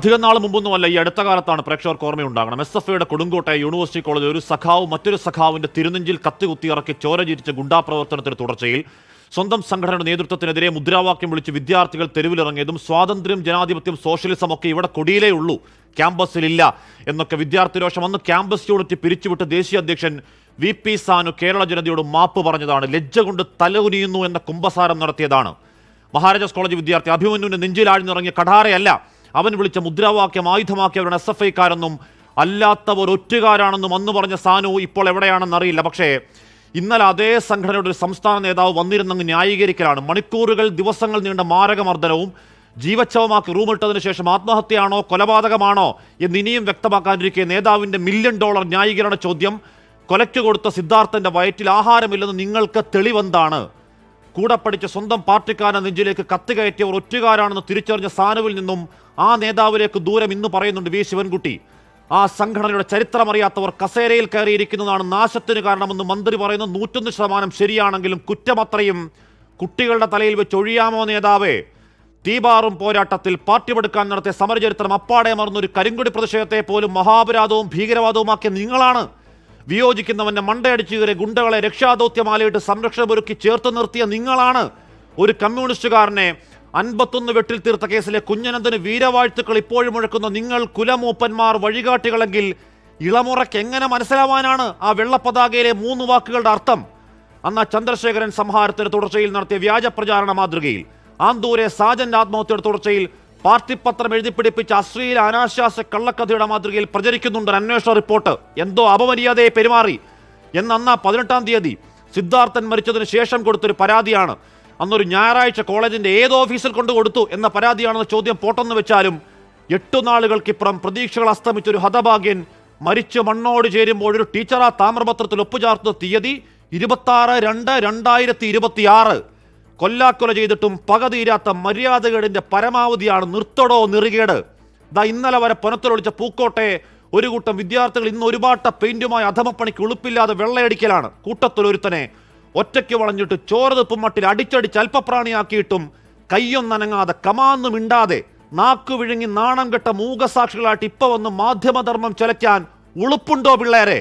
അധികം നാൾ മുമ്പൊന്നുമല്ല ഈ അടുത്ത കാലത്താണ് പ്രേക്ഷകർക്ക് ഓർമ്മയുണ്ടാകണം. എസ് എഫ് ഐയുടെ കൊടുങ്കോട്ടെ യൂണിവേഴ്സിറ്റി കോളേജ് ഒരു സഖാവ് മറ്റൊരു സഖാവിന്റെ തിരുനെഞ്ചിൽ കത്തി കുത്തിയിറക്കി ചോര ചിരിച്ച ഗുണ്ടാപ്രവർത്തനത്തിന് തുടർച്ചയിൽ സ്വന്തം സംഘടനയുടെ നേതൃത്വത്തിനെതിരെ മുദ്രാവാക്യം വിളിച്ച് വിദ്യാർത്ഥികൾ തെരുവിലിറങ്ങിയതും സ്വാതന്ത്ര്യം ജനാധിപത്യം സോഷ്യലിസം ഒക്കെ ഇവിടെ കൊടിയിലേ ഉള്ളൂ. ക്യാമ്പസിലില്ല എന്നൊക്കെ വിദ്യാർത്ഥി രോഷം. അന്ന് ക്യാമ്പസ് യൂണിറ്റ് പിരിച്ചുവിട്ട് ദേശീയ അധ്യക്ഷൻ വി പി സാനു കേരള ജനതയോട് മാപ്പ് പറഞ്ഞതാണ്. ലജ്ജ കൊണ്ട് തലകുനിയുന്നു എന്ന കുംഭസാരം നടത്തിയതാണ്. മഹാരാജാസ് കോളേജ് വിദ്യാർത്ഥി അഭിമന്യുവിന്റെ നെഞ്ചിലാഴ്ന്നിറങ്ങിയ കഠാരയല്ല അവൻ വിളിച്ച മുദ്രാവാക്യം ആയുധമാക്കിയവരുടെ എസ് എഫ് ഐക്കാരെന്നും അല്ലാത്തവർ ഒറ്റുകാരാണെന്നും അന്ന് പറഞ്ഞ സാനു ഇപ്പോൾ എവിടെയാണെന്ന് അറിയില്ല. പക്ഷേ ഇന്നലെ അതേ സംഘടനയുടെ ഒരു സംസ്ഥാന നേതാവ് വന്നിരുന്നെങ്കിൽ ന്യായീകരിക്കലാണ്. മണിക്കൂറുകൾ ദിവസങ്ങൾ നീണ്ട മാരകമർദ്ദനവും ജീവച്ഛവമാക്കി റൂമിട്ടതിന് ശേഷം ആത്മഹത്യയാണോ കൊലപാതകമാണോ എന്ന് ഇനിയും വ്യക്തമാക്കാനിരിക്കെ നേതാവിന്റെ മില്യൺ ഡോളർ ന്യായീകരണ ചോദ്യം കൊലയ്ക്ക് കൊടുത്ത സിദ്ധാർത്ഥന്റെ വയറ്റിൽ ആഹാരമില്ലെന്ന് നിങ്ങൾക്ക് തെളിവെന്താണ്? കൂടെ പഠിച്ച സ്വന്തം പാർട്ടിക്കാരനെ നെഞ്ചിലേക്ക് കത്തുകയറ്റിയവർ ഒറ്റുകാരാണെന്ന് തിരിച്ചറിഞ്ഞ സാനുവിൽ നിന്നും ആ നേതാവിലേക്ക് ദൂരം ഇന്ന് പറയുന്നുണ്ട് വി ശിവൻകുട്ടി. ആ സംഘടനയുടെ ചരിത്രമറിയാത്തവർ കസേരയിൽ കയറിയിരിക്കുന്നതാണ് നാശത്തിന് കാരണമെന്ന് മന്ത്രി പറയുന്ന. നൂറ്റൊന്ന് ശതമാനം ശരിയാണെങ്കിലും കുറ്റമത്രയും കുട്ടികളുടെ തലയിൽ വെച്ച് ഒഴിയാമോ നേതാവേ? തീപാറും പോരാട്ടത്തിൽ പാർട്ടി പാർട്ടിമെടുക്കാൻ നടത്തിയ സമരചരിത്രം അപ്പാടെ മറന്നൊരു കരിങ്കുടി പ്രതിഷേധത്തെ പോലും മഹാപരാധവും ഭീകരവാദവുമാക്കിയ നിങ്ങളാണ്. വിയോജിക്കുന്നവന്റെ മണ്ടയടിച്ചു കയറി ഗുണ്ടകളെ രക്ഷാദൗത്യമാലയിട്ട് സംരക്ഷണമൊരുക്കി ചേർത്ത് നിർത്തിയ നിങ്ങളാണ് ഒരു കമ്മ്യൂണിസ്റ്റുകാരനെ അൻപത്തൊന്ന് വെട്ടിൽ തീർത്ത കേസിലെ കുഞ്ഞനന്ദന് വീരവാഴ്ത്തുക്കൾ ഇപ്പോഴും മുഴക്കുന്ന നിങ്ങൾ കുലമൂപ്പന്മാർ വഴികാട്ടികളെങ്കിൽ ഇളമുറയ്ക്ക് എങ്ങനെ മനസ്സിലാവാനാണ് ആ വെള്ളപ്പതാകയിലെ മൂന്ന് വാക്കുകളുടെ അർത്ഥം? അന്ന് ചന്ദ്രശേഖരൻ സംഹാരത്തിന് തുടർച്ചയിൽ നടത്തിയ വ്യാജ പ്രചാരണ മാതൃകയിൽ ആന്തൂരെ സാജന്റെ ആത്മഹത്യയുടെ തുടർച്ചയിൽ പാർട്ടി പത്രം എഴുതി പിടിപ്പിച്ച അശ്ലീല അനാശ്വാസ കള്ളക്കഥയുടെ മാതൃകയിൽ പ്രചരിക്കുന്നുണ്ട് അന്വേഷണ റിപ്പോർട്ട്. എന്തോ അപമര്യാദയെ പെരുമാറി. എന്ന് അന്നാ പതിനെട്ടാം തീയതി സിദ്ധാർത്ഥൻ മരിച്ചതിന് ശേഷം കൊടുത്തൊരു പരാതിയാണ്. അന്നൊരു ഞായറാഴ്ച കോളേജിന്റെ ഏത് ഓഫീസിൽ കൊണ്ടു കൊടുത്തു എന്ന പരാതിയാണെന്ന ചോദ്യം പോട്ടെന്ന് വെച്ചാലും എട്ടു നാളുകൾക്കിപ്പുറം പ്രതീക്ഷകൾ അസ്തമിച്ച ഒരു ഹതഭാഗ്യൻ മരിച്ച് മണ്ണോട് ചേരുമ്പോൾ ഒരു ടീച്ചർ ആ താമ്രപത്രത്തിൽ ഒപ്പുചാർത്ത തീയതി ഇരുപത്തി ആറ് രണ്ട് രണ്ടായിരത്തി ഇരുപത്തിയാറ്. കൊല്ലാക്കൊല ചെയ്തിട്ടും പക തീരാത്ത പരമാവധിയാണ് നിർത്തടോ നിറുകേട്. ദാ ഇന്നലെ വരെ പുനത്തിലൊളിച്ച പൂക്കോട്ടെ ഒരു കൂട്ടം വിദ്യാർത്ഥികൾ ഇന്ന് ഒരുപാട്ട പെയിന്റുമായി അധമപ്പണിക്ക് ഉളുപ്പില്ലാതെ വെള്ളയടിക്കലാണ്. കൂട്ടത്തിലൊരുത്തനെ ഒറ്റയ്ക്ക് വളഞ്ഞിട്ട് ചോരതുപ്പും മട്ടിൽ അടിച്ചടിച്ച് അല്പപ്രാണിയാക്കിയിട്ടും കയ്യൊന്നനങ്ങാതെ കമാന്നും ഇണ്ടാതെ നാക്കു വിഴുങ്ങി നാണം കെട്ട മൂകസാക്ഷികളായിട്ട് ഇപ്പൊ വന്ന് മാധ്യമധർമ്മം ചെലയ്ക്കാൻ ഉളുപ്പുണ്ടോ പിള്ളേരെ?